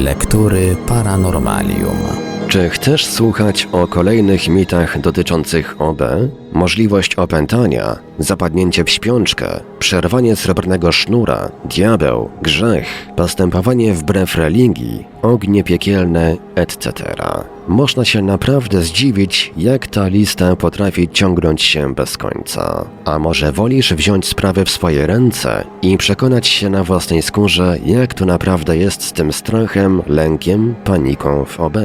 Lektury Paranormalium. Czy chcesz słuchać o kolejnych mitach dotyczących OB? Możliwość opętania, zapadnięcie w śpiączkę, przerwanie srebrnego sznura, diabeł, grzech, postępowanie wbrew religii, ognie piekielne, etc. Można się naprawdę zdziwić, jak ta lista potrafi ciągnąć się bez końca. A może wolisz wziąć sprawy w swoje ręce i przekonać się na własnej skórze, jak to naprawdę jest z tym strachem, lękiem, paniką w OB?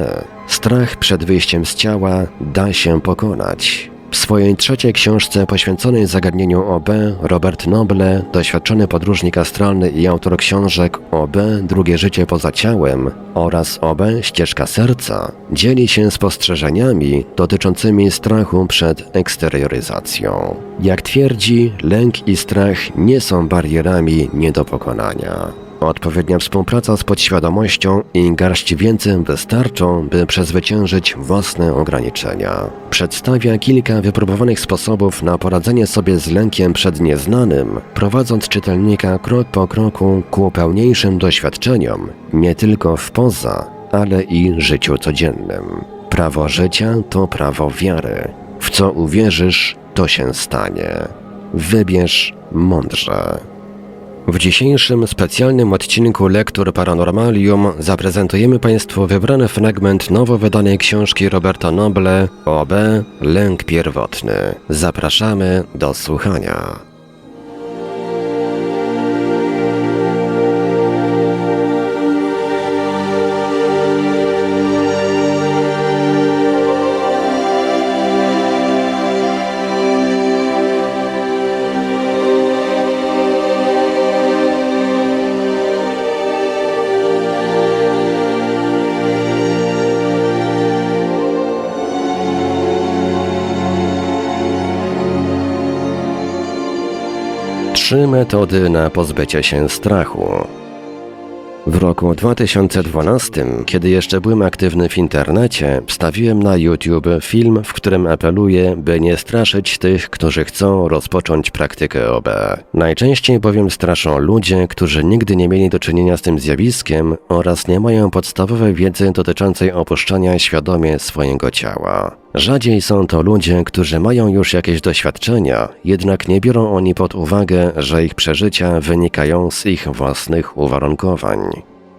Strach przed wyjściem z ciała da się pokonać. W swojej trzeciej książce poświęconej zagadnieniu OB Robert Noble, doświadczony podróżnik astralny i autor książek OB Drugie życie poza ciałem oraz OB Ścieżka serca, dzieli się spostrzeżeniami dotyczącymi strachu przed eksterioryzacją. Jak twierdzi, lęk i strach nie są barierami nie do pokonania. Odpowiednia współpraca z podświadomością i garść wiedzy wystarczą, by przezwyciężyć własne ograniczenia. Przedstawia kilka wypróbowanych sposobów na poradzenie sobie z lękiem przed nieznanym, prowadząc czytelnika krok po kroku ku pełniejszym doświadczeniom, nie tylko w poza, ale i życiu codziennym. Prawo życia to prawo wiary. W co uwierzysz, to się stanie. Wybierz mądrze. W dzisiejszym specjalnym odcinku Lektur Paranormalium zaprezentujemy Państwu wybrany fragment nowo wydanej książki Roberta Noble OB Lęk Pierwotny. Zapraszamy do słuchania. Trzy metody na pozbycie się strachu. W roku 2012, kiedy jeszcze byłem aktywny w internecie, wstawiłem na YouTube film, w którym apeluję, by nie straszyć tych, którzy chcą rozpocząć praktykę OB. Najczęściej bowiem straszą ludzie, którzy nigdy nie mieli do czynienia z tym zjawiskiem oraz nie mają podstawowej wiedzy dotyczącej opuszczania świadomie swojego ciała. Rzadziej są to ludzie, którzy mają już jakieś doświadczenia, jednak nie biorą oni pod uwagę, że ich przeżycia wynikają z ich własnych uwarunkowań.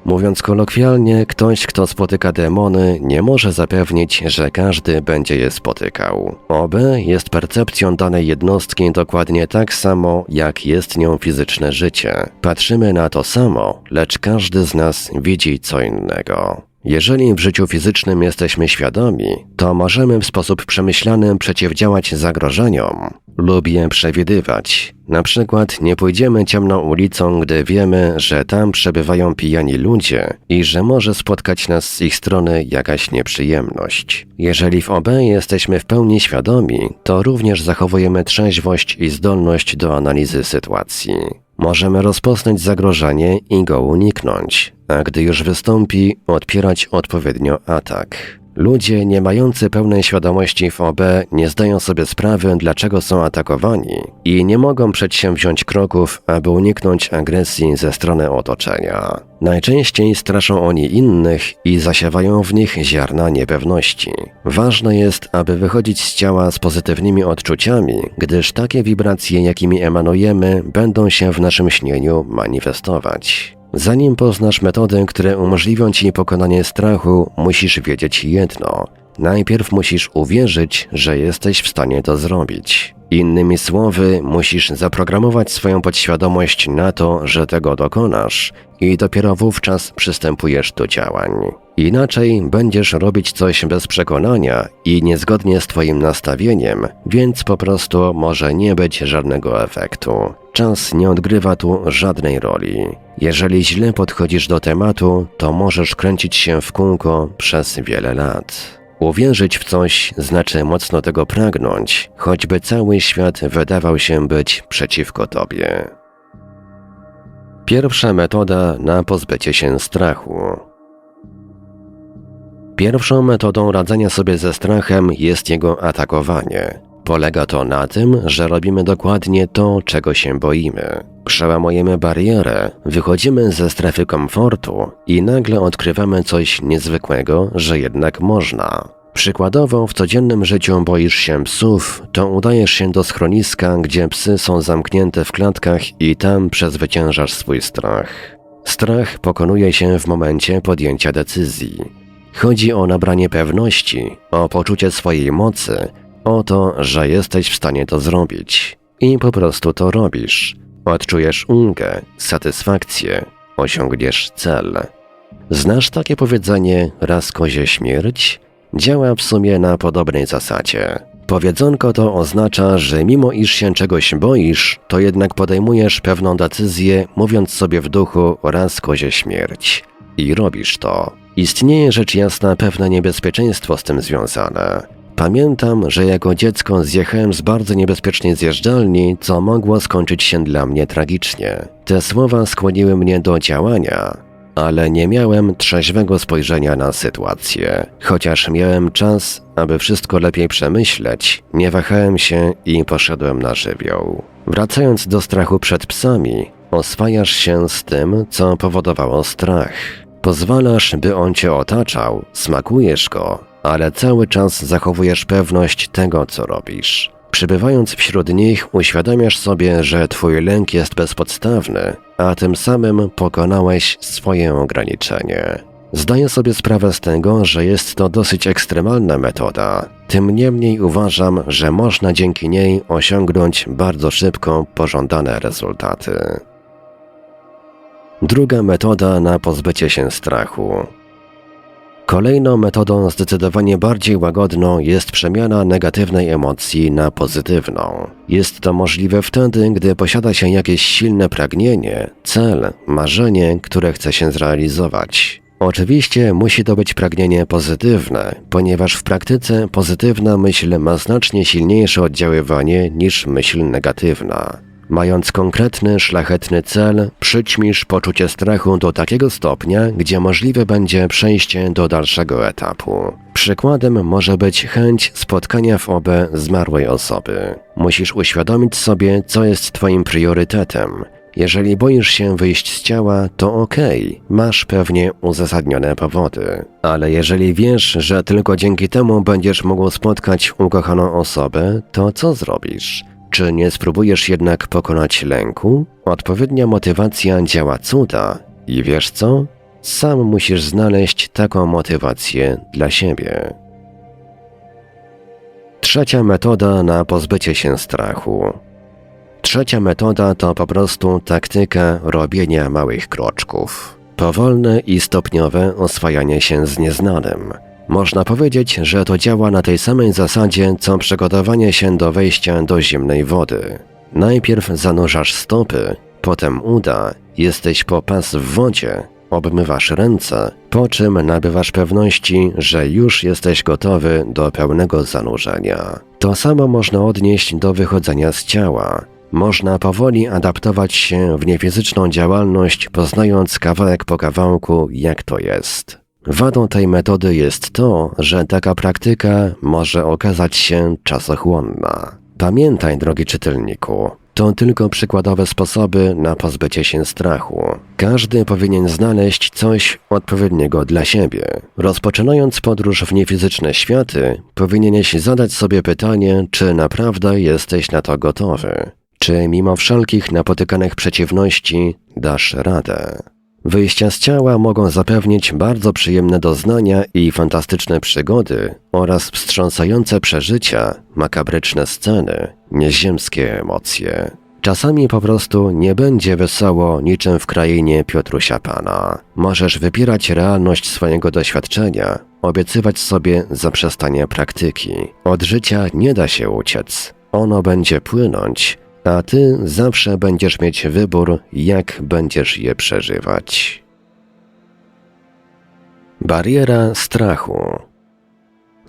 Mówiąc kolokwialnie, ktoś, kto spotyka demony, nie może zapewnić, że każdy będzie je spotykał. OB jest percepcją danej jednostki dokładnie tak samo, jak jest nią fizyczne życie. Patrzymy na to samo, lecz każdy z nas widzi co innego. Jeżeli w życiu fizycznym jesteśmy świadomi, to możemy w sposób przemyślany przeciwdziałać zagrożeniom lub je przewidywać. Na przykład nie pójdziemy ciemną ulicą, gdy wiemy, że tam przebywają pijani ludzie i że może spotkać nas z ich strony jakaś nieprzyjemność. Jeżeli w OB jesteśmy w pełni świadomi, to również zachowujemy trzeźwość i zdolność do analizy sytuacji. Możemy rozpoznać zagrożenie i go uniknąć, a gdy już wystąpi, odpierać odpowiednio atak. Ludzie nie mający pełnej świadomości w OB nie zdają sobie sprawy, dlaczego są atakowani i nie mogą przedsięwziąć kroków, aby uniknąć agresji ze strony otoczenia. Najczęściej straszą oni innych i zasiewają w nich ziarna niepewności. Ważne jest, aby wychodzić z ciała z pozytywnymi odczuciami, gdyż takie wibracje, jakimi emanujemy, będą się w naszym śnieniu manifestować. Zanim poznasz metody, które umożliwią ci pokonanie strachu, musisz wiedzieć jedno. Najpierw musisz uwierzyć, że jesteś w stanie to zrobić. Innymi słowy, musisz zaprogramować swoją podświadomość na to, że tego dokonasz i dopiero wówczas przystępujesz do działań. Inaczej będziesz robić coś bez przekonania i niezgodnie z Twoim nastawieniem, więc po prostu może nie być żadnego efektu. Czas nie odgrywa tu żadnej roli. Jeżeli źle podchodzisz do tematu, to możesz kręcić się w kółko przez wiele lat. Uwierzyć w coś znaczy mocno tego pragnąć, choćby cały świat wydawał się być przeciwko tobie. Pierwsza metoda na pozbycie się strachu. Pierwszą metodą radzenia sobie ze strachem jest jego atakowanie. Polega to na tym, że robimy dokładnie to, czego się boimy. Przełamujemy barierę, wychodzimy ze strefy komfortu i nagle odkrywamy coś niezwykłego, że jednak można. Przykładowo w codziennym życiu boisz się psów, to udajesz się do schroniska, gdzie psy są zamknięte w klatkach i tam przezwyciężasz swój strach. Strach pokonuje się w momencie podjęcia decyzji. Chodzi o nabranie pewności, o poczucie swojej mocy, o to, że jesteś w stanie to zrobić. I po prostu to robisz. Odczujesz ulgę, satysfakcję, osiągniesz cel. Znasz takie powiedzenie raz kozie śmierć? Działa w sumie na podobnej zasadzie. Powiedzonko to oznacza, że mimo iż się czegoś boisz, to jednak podejmujesz pewną decyzję, mówiąc sobie w duchu raz kozie śmierć. I robisz to. Istnieje rzecz jasna pewne niebezpieczeństwo z tym związane. Pamiętam, że jako dziecko zjechałem z bardzo niebezpiecznej zjeżdżalni, co mogło skończyć się dla mnie tragicznie. Te słowa skłoniły mnie do działania, ale nie miałem trzeźwego spojrzenia na sytuację. Chociaż miałem czas, aby wszystko lepiej przemyśleć, nie wahałem się i poszedłem na żywioł. Wracając do strachu przed psami, oswajasz się z tym, co powodowało strach. Pozwalasz, by on cię otaczał, smakujesz go, ale cały czas zachowujesz pewność tego, co robisz. Przybywając wśród nich, uświadamiasz sobie, że twój lęk jest bezpodstawny, a tym samym pokonałeś swoje ograniczenie. Zdaję sobie sprawę z tego, że jest to dosyć ekstremalna metoda. Tym niemniej uważam, że można dzięki niej osiągnąć bardzo szybko pożądane rezultaty. Druga metoda na pozbycie się strachu. Kolejną metodą zdecydowanie bardziej łagodną jest przemiana negatywnej emocji na pozytywną. Jest to możliwe wtedy, gdy posiada się jakieś silne pragnienie, cel, marzenie, które chce się zrealizować. Oczywiście musi to być pragnienie pozytywne, ponieważ w praktyce pozytywna myśl ma znacznie silniejsze oddziaływanie niż myśl negatywna. Mając konkretny, szlachetny cel, przyćmisz poczucie strachu do takiego stopnia, gdzie możliwe będzie przejście do dalszego etapu. Przykładem może być chęć spotkania w OB zmarłej osoby. Musisz uświadomić sobie, co jest Twoim priorytetem. Jeżeli boisz się wyjść z ciała, to okej, masz pewnie uzasadnione powody. Ale jeżeli wiesz, że tylko dzięki temu będziesz mógł spotkać ukochaną osobę, to co zrobisz? Czy nie spróbujesz jednak pokonać lęku? Odpowiednia motywacja działa cuda. I wiesz co? Sam musisz znaleźć taką motywację dla siebie. Trzecia metoda na pozbycie się strachu. Trzecia metoda to po prostu taktyka robienia małych kroczków. Powolne i stopniowe oswajanie się z nieznanym. Można powiedzieć, że to działa na tej samej zasadzie, co przygotowanie się do wejścia do zimnej wody. Najpierw zanurzasz stopy, potem uda, jesteś po pas w wodzie, obmywasz ręce, po czym nabywasz pewności, że już jesteś gotowy do pełnego zanurzenia. To samo można odnieść do wychodzenia z ciała. Można powoli adaptować się w niefizyczną działalność, poznając kawałek po kawałku, jak to jest. Wadą tej metody jest to, że taka praktyka może okazać się czasochłonna. Pamiętaj, drogi czytelniku, to tylko przykładowe sposoby na pozbycie się strachu. Każdy powinien znaleźć coś odpowiedniego dla siebie. Rozpoczynając podróż w niefizyczne światy, powinieneś zadać sobie pytanie, czy naprawdę jesteś na to gotowy. Czy mimo wszelkich napotykanych przeciwności dasz radę? Wyjścia z ciała mogą zapewnić bardzo przyjemne doznania i fantastyczne przygody oraz wstrząsające przeżycia, makabryczne sceny, nieziemskie emocje. Czasami po prostu nie będzie wesoło niczym w krainie Piotrusia Pana. Możesz wypierać realność swojego doświadczenia, obiecywać sobie zaprzestanie praktyki. Od życia nie da się uciec. Ono będzie płynąć, a ty zawsze będziesz mieć wybór, jak będziesz je przeżywać. Bariera strachu.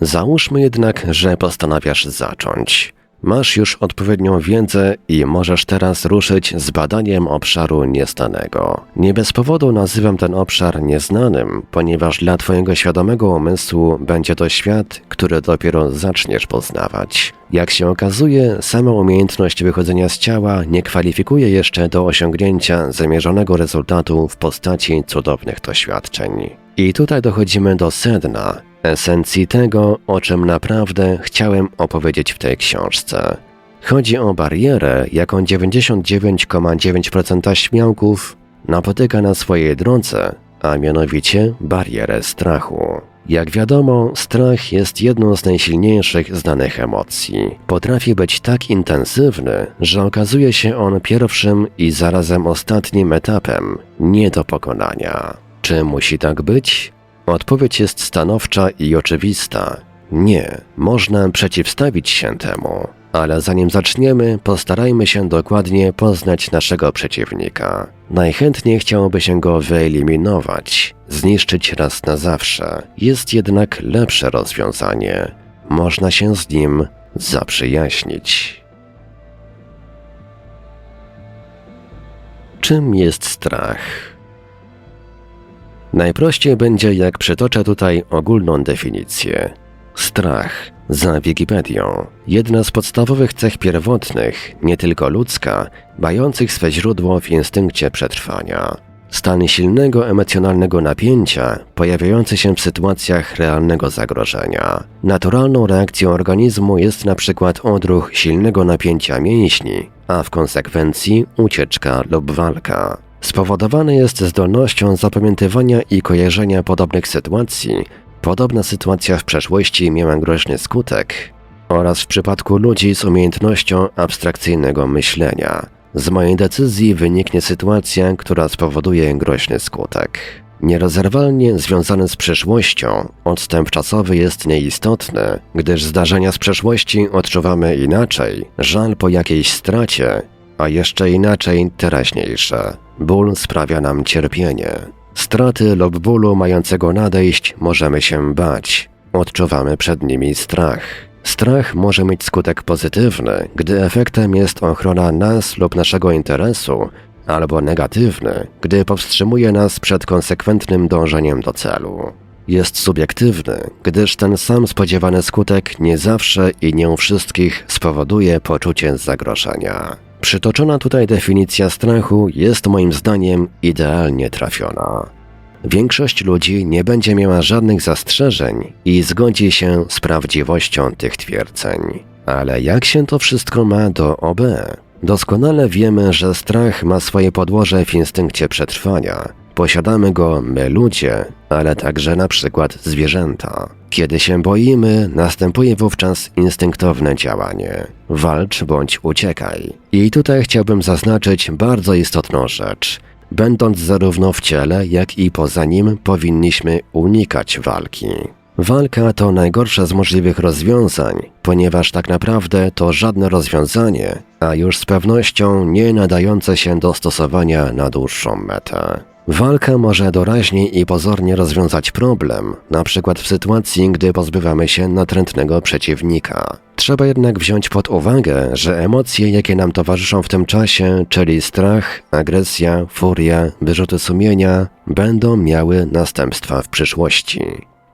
Załóżmy jednak, że postanawiasz zacząć. Masz już odpowiednią wiedzę i możesz teraz ruszyć z badaniem obszaru nieznanego. Nie bez powodu nazywam ten obszar nieznanym, ponieważ dla Twojego świadomego umysłu będzie to świat, który dopiero zaczniesz poznawać. Jak się okazuje, sama umiejętność wychodzenia z ciała nie kwalifikuje jeszcze do osiągnięcia zamierzonego rezultatu w postaci cudownych doświadczeń. I tutaj dochodzimy do sedna, esencji tego, o czym naprawdę chciałem opowiedzieć w tej książce. Chodzi o barierę, jaką 99,9% śmiałków napotyka na swojej drodze, a mianowicie barierę strachu. Jak wiadomo, strach jest jedną z najsilniejszych znanych emocji. Potrafi być tak intensywny, że okazuje się on pierwszym i zarazem ostatnim etapem nie do pokonania. Czy musi tak być? Odpowiedź jest stanowcza i oczywista. Nie, można przeciwstawić się temu, ale zanim zaczniemy, postarajmy się dokładnie poznać naszego przeciwnika. Najchętniej chciałoby się go wyeliminować, zniszczyć raz na zawsze. Jest jednak lepsze rozwiązanie. Można się z nim zaprzyjaźnić. Czym jest strach? Najprościej będzie, jak przytoczę tutaj ogólną definicję. Strach, za Wikipedią, jedna z podstawowych cech pierwotnych, nie tylko ludzka, mających swe źródło w instynkcie przetrwania. Stan silnego emocjonalnego napięcia, pojawiający się w sytuacjach realnego zagrożenia. Naturalną reakcją organizmu jest na przykład odruch silnego napięcia mięśni, a w konsekwencji ucieczka lub walka. Spowodowany jest zdolnością zapamiętywania i kojarzenia podobnych sytuacji. Podobna sytuacja w przeszłości miała groźny skutek, oraz w przypadku ludzi z umiejętnością abstrakcyjnego myślenia. Z mojej decyzji wyniknie sytuacja, która spowoduje groźny skutek. Nierozerwalnie związany z przyszłością, odstęp czasowy jest nieistotny, gdyż zdarzenia z przeszłości odczuwamy inaczej, żal po jakiejś stracie, a jeszcze inaczej teraźniejsze. Ból sprawia nam cierpienie. Straty lub bólu mającego nadejść możemy się bać. Odczuwamy przed nimi strach. Strach może mieć skutek pozytywny, gdy efektem jest ochrona nas lub naszego interesu, albo negatywny, gdy powstrzymuje nas przed konsekwentnym dążeniem do celu. Jest subiektywny, gdyż ten sam spodziewany skutek nie zawsze i nie u wszystkich spowoduje poczucie zagrożenia. Przytoczona tutaj definicja strachu jest moim zdaniem idealnie trafiona. Większość ludzi nie będzie miała żadnych zastrzeżeń i zgodzi się z prawdziwością tych twierdzeń. Ale jak się to wszystko ma do OB? Doskonale wiemy, że strach ma swoje podłoże w instynkcie przetrwania. Posiadamy go my ludzie, ale także na przykład zwierzęta. Kiedy się boimy, następuje wówczas instynktowne działanie. Walcz bądź uciekaj. I tutaj chciałbym zaznaczyć bardzo istotną rzecz. Będąc zarówno w ciele, jak i poza nim, powinniśmy unikać walki. Walka to najgorsze z możliwych rozwiązań, ponieważ tak naprawdę to żadne rozwiązanie, a już z pewnością nie nadające się do stosowania na dłuższą metę. Walka może doraźnie i pozornie rozwiązać problem, na przykład w sytuacji, gdy pozbywamy się natrętnego przeciwnika. Trzeba jednak wziąć pod uwagę, że emocje, jakie nam towarzyszą w tym czasie, czyli strach, agresja, furia, wyrzuty sumienia, będą miały następstwa w przyszłości.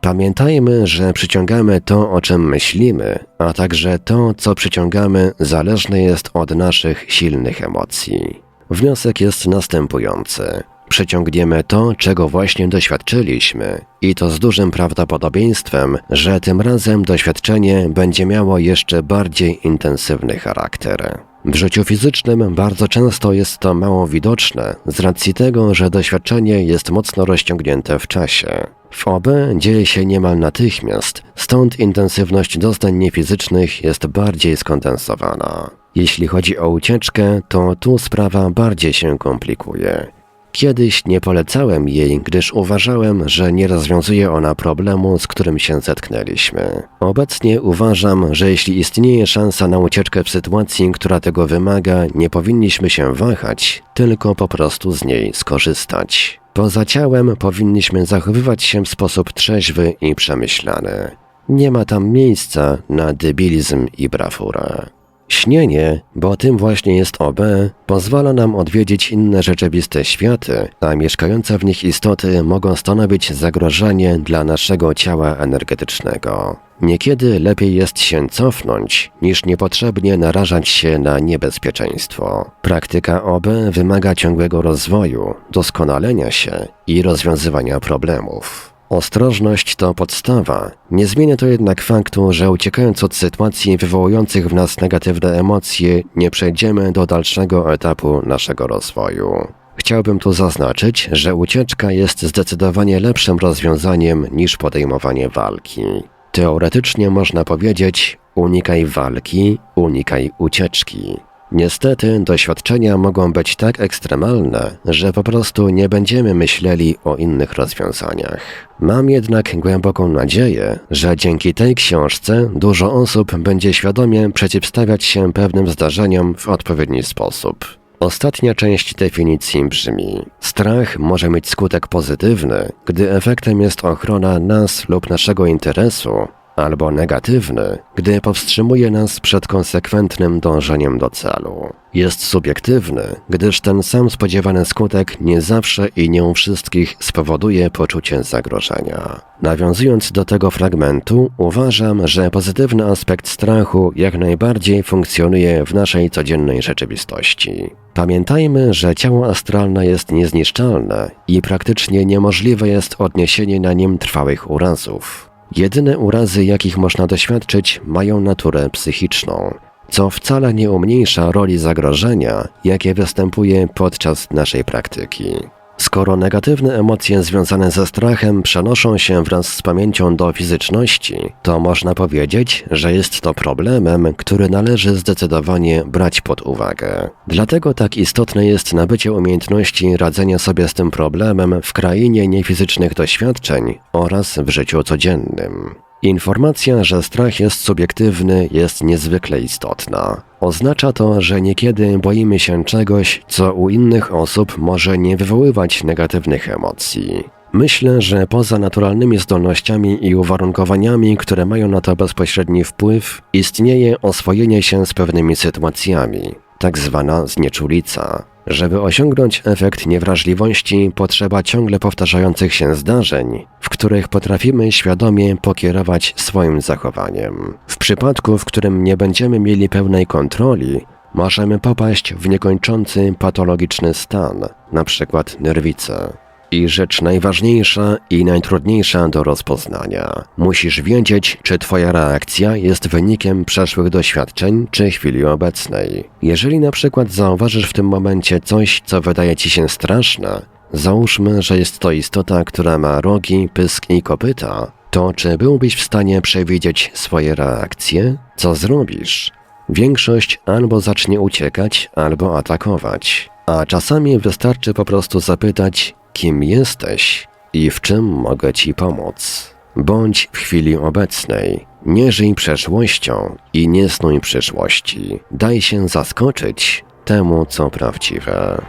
Pamiętajmy, że przyciągamy to, o czym myślimy, a także to, co przyciągamy, zależne jest od naszych silnych emocji. Wniosek jest następujący. Przyciągniemy to, czego właśnie doświadczyliśmy, i to z dużym prawdopodobieństwem, że tym razem doświadczenie będzie miało jeszcze bardziej intensywny charakter. W życiu fizycznym bardzo często jest to mało widoczne z racji tego, że doświadczenie jest mocno rozciągnięte w czasie. W OB dzieje się niemal natychmiast, stąd intensywność doznań niefizycznych jest bardziej skondensowana. Jeśli chodzi o ucieczkę, to tu sprawa bardziej się komplikuje. Kiedyś nie polecałem jej, gdyż uważałem, że nie rozwiązuje ona problemu, z którym się zetknęliśmy. Obecnie uważam, że jeśli istnieje szansa na ucieczkę w sytuacji, która tego wymaga, nie powinniśmy się wahać, tylko po prostu z niej skorzystać. Poza ciałem powinniśmy zachowywać się w sposób trzeźwy i przemyślany. Nie ma tam miejsca na debilizm i brawurę. Śnienie, bo tym właśnie jest OB, pozwala nam odwiedzić inne rzeczywiste światy, a mieszkające w nich istoty mogą stanowić zagrożenie dla naszego ciała energetycznego. Niekiedy lepiej jest się cofnąć, niż niepotrzebnie narażać się na niebezpieczeństwo. Praktyka OB wymaga ciągłego rozwoju, doskonalenia się i rozwiązywania problemów. Ostrożność to podstawa. Nie zmienia to jednak faktu, że uciekając od sytuacji wywołujących w nas negatywne emocje, nie przejdziemy do dalszego etapu naszego rozwoju. Chciałbym tu zaznaczyć, że ucieczka jest zdecydowanie lepszym rozwiązaniem niż podejmowanie walki. Teoretycznie można powiedzieć: unikaj walki, unikaj ucieczki. Niestety doświadczenia mogą być tak ekstremalne, że po prostu nie będziemy myśleli o innych rozwiązaniach. Mam jednak głęboką nadzieję, że dzięki tej książce dużo osób będzie świadomie przeciwstawiać się pewnym zdarzeniom w odpowiedni sposób. Ostatnia część definicji brzmi: Strach może mieć skutek pozytywny, gdy efektem jest ochrona nas lub naszego interesu, albo negatywny, gdy powstrzymuje nas przed konsekwentnym dążeniem do celu. Jest subiektywny, gdyż ten sam spodziewany skutek nie zawsze i nie u wszystkich spowoduje poczucie zagrożenia. Nawiązując do tego fragmentu, uważam, że pozytywny aspekt strachu jak najbardziej funkcjonuje w naszej codziennej rzeczywistości. Pamiętajmy, że ciało astralne jest niezniszczalne i praktycznie niemożliwe jest odniesienie na nim trwałych urazów. Jedyne urazy, jakich można doświadczyć, mają naturę psychiczną, co wcale nie umniejsza roli zagrożenia, jakie występuje podczas naszej praktyki. Skoro negatywne emocje związane ze strachem przenoszą się wraz z pamięcią do fizyczności, to można powiedzieć, że jest to problemem, który należy zdecydowanie brać pod uwagę. Dlatego tak istotne jest nabycie umiejętności radzenia sobie z tym problemem w krainie niefizycznych doświadczeń oraz w życiu codziennym. Informacja, że strach jest subiektywny, jest niezwykle istotna. Oznacza to, że niekiedy boimy się czegoś, co u innych osób może nie wywoływać negatywnych emocji. Myślę, że poza naturalnymi zdolnościami i uwarunkowaniami, które mają na to bezpośredni wpływ, istnieje oswojenie się z pewnymi sytuacjami, tak zwana znieczulica. Żeby osiągnąć efekt niewrażliwości, potrzeba ciągle powtarzających się zdarzeń, w których potrafimy świadomie pokierować swoim zachowaniem. W przypadku, w którym nie będziemy mieli pełnej kontroli, możemy popaść w niekończący patologiczny stan, np. nerwicę. I rzecz najważniejsza i najtrudniejsza do rozpoznania. Musisz wiedzieć, czy Twoja reakcja jest wynikiem przeszłych doświadczeń, czy chwili obecnej. Jeżeli na przykład zauważysz w tym momencie coś, co wydaje Ci się straszne, załóżmy, że jest to istota, która ma rogi, pysk i kopyta, to czy byłbyś w stanie przewidzieć swoje reakcje? Co zrobisz? Większość albo zacznie uciekać, albo atakować. A czasami wystarczy po prostu zapytać, kim jesteś i w czym mogę ci pomóc. Bądź w chwili obecnej, nie żyj przeszłością i nie snuj przyszłości. Daj się zaskoczyć temu, co prawdziwe.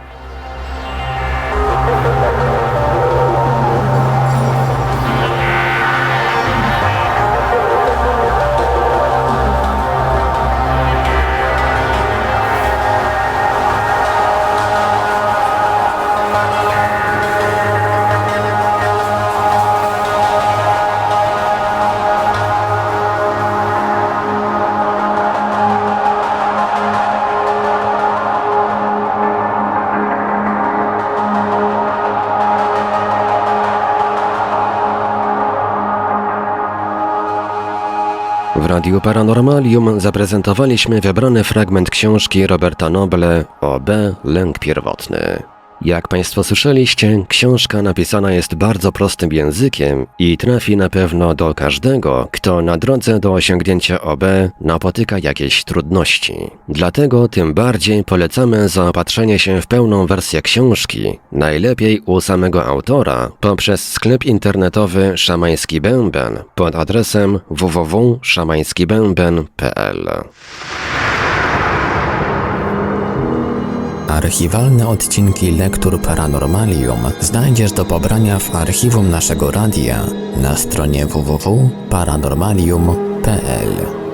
Radiu Paranormalium zaprezentowaliśmy wybrany fragment książki Roberta Noble O.B. Lęk pierwotny. Jak Państwo słyszeliście, książka napisana jest bardzo prostym językiem i trafi na pewno do każdego, kto na drodze do osiągnięcia OB napotyka jakieś trudności. Dlatego tym bardziej polecamy zaopatrzenie się w pełną wersję książki, najlepiej u samego autora, poprzez sklep internetowy Szamański Bęben pod adresem www.szamańskibęben.pl. Archiwalne odcinki Lektur Paranormalium znajdziesz do pobrania w archiwum naszego radia na stronie www.paranormalium.pl.